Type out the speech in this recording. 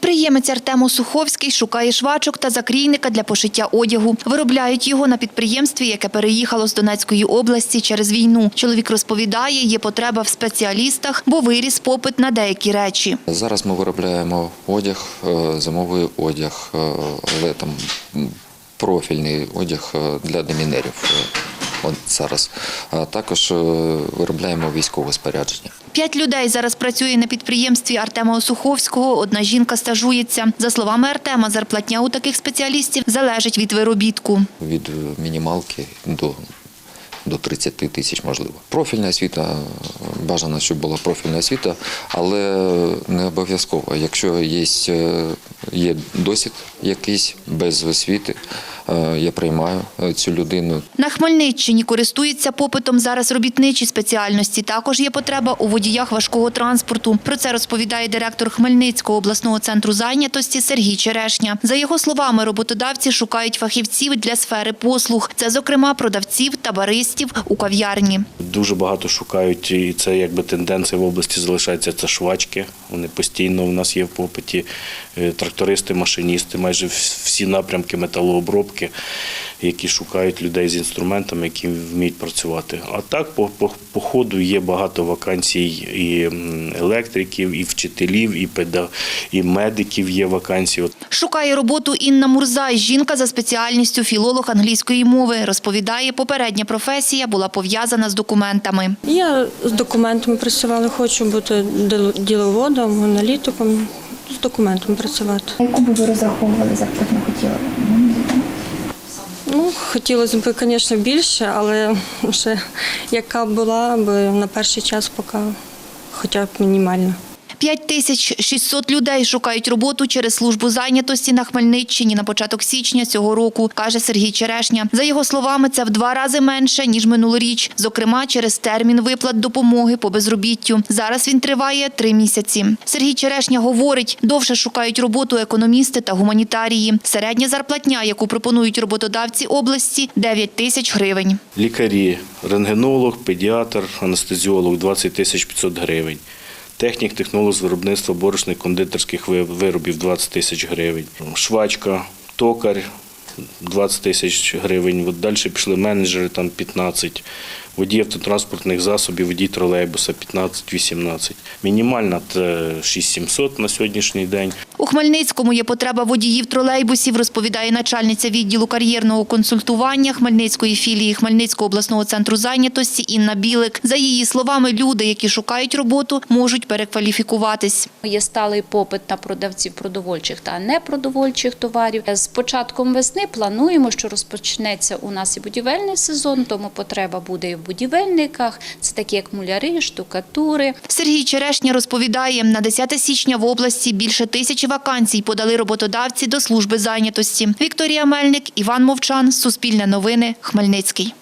Підприємець Артем Осуховський шукає швачок та закрійника для пошиття одягу. Виробляють його на підприємстві, яке переїхало з Донецької області через війну. Чоловік розповідає, є потреба в спеціалістах, бо виріс попит на деякі речі. Зараз ми виробляємо одяг, е, зимовий одяг, е, але там профільний одяг е, для демінерів. е, От зараз. А також виробляємо військове спорядження. П'ять людей зараз працює на підприємстві Артема Осуховського. Одна жінка стажується. За словами Артема, зарплатня у таких спеціалістів залежить від виробітку. Від мінімалки до, до 30 тисяч можливо. Профільна освіта, бажано, щоб була профільна освіта, але не обов'язково. Якщо є, є досвід якийсь без освіти, я приймаю е, цю людину. На Хмельниччині користуються попитом зараз робітничі спеціальності. Також є потреба у водіях важкого транспорту. Про це розповідає директор Хмельницького обласного центру зайнятості Сергій Черешня. За його словами, роботодавці шукають фахівців для сфери послуг. Це, зокрема, продавців та баристів у кав'ярні. Дуже багато шукають, і це якби тенденція в області залишається. Це швачки. Вони постійно у нас є в попиті. Е, Трактористи, машиністи, майже всі напрямки металообробки, які шукають людей з інструментами, які вміють працювати. А так, по, по, по ходу є багато вакансій і електриків, і вчителів, і педа, і медиків є вакансії. Шукає роботу Інна Мурзай. Жінка за спеціальністю філолог англійської мови. Розповідає, попередня професія була пов'язана з документами. Я з документами працювала, хочу бути діловодом, аналітиком, з документами працювати. Яку би ви розраховували зарплатню хотіли? Ну, хотілося б, звісно, більше, але ще яка була б на перший час поки хоча б мінімальна. 5600 людей шукають роботу через службу зайнятості на Хмельниччині на початок січня цього року, каже Сергій Черешня. За його словами, це в два рази менше ніж минулоріч. Зокрема, через термін виплат допомоги по безробіттю. Зараз він триває три місяці. Сергій Черешня говорить, довше шукають роботу економісти та гуманітарії. Середня зарплатня, яку пропонують роботодавці області, 9 тисяч гривень. Лікарі, рентгенолог, педіатр, анестезіолог 20 тисяч 500 гривень. Технік, технолог з виробництва борошних кондитерських виробів 20 тисяч гривень. Швачка, токар 20 тисяч гривень. От далі пішли менеджери, там 15. Водій автотранспортних засобів, водій тролейбуса 15-18. Мінімальна це 6700 на сьогоднішній день. У Хмельницькому є потреба водіїв тролейбусів, розповідає начальниця відділу кар'єрного консультування Хмельницької філії Хмельницького обласного центру зайнятості Інна Білик. За її словами, люди, які шукають роботу, можуть перекваліфікуватись. Є сталий попит на продавців продовольчих та непродовольчих товарів. З початком весни плануємо, що розпочнеться у нас і будівельний сезон, тому потреба буде і будівельниках. Це такі як муляри, штукатури. Сергій Черешня розповідає, на 10 січня в області більше тисячі вакансій подали роботодавці до служби зайнятості. Вікторія Мельник, Іван Мовчан, Суспільне новини, Хмельницький.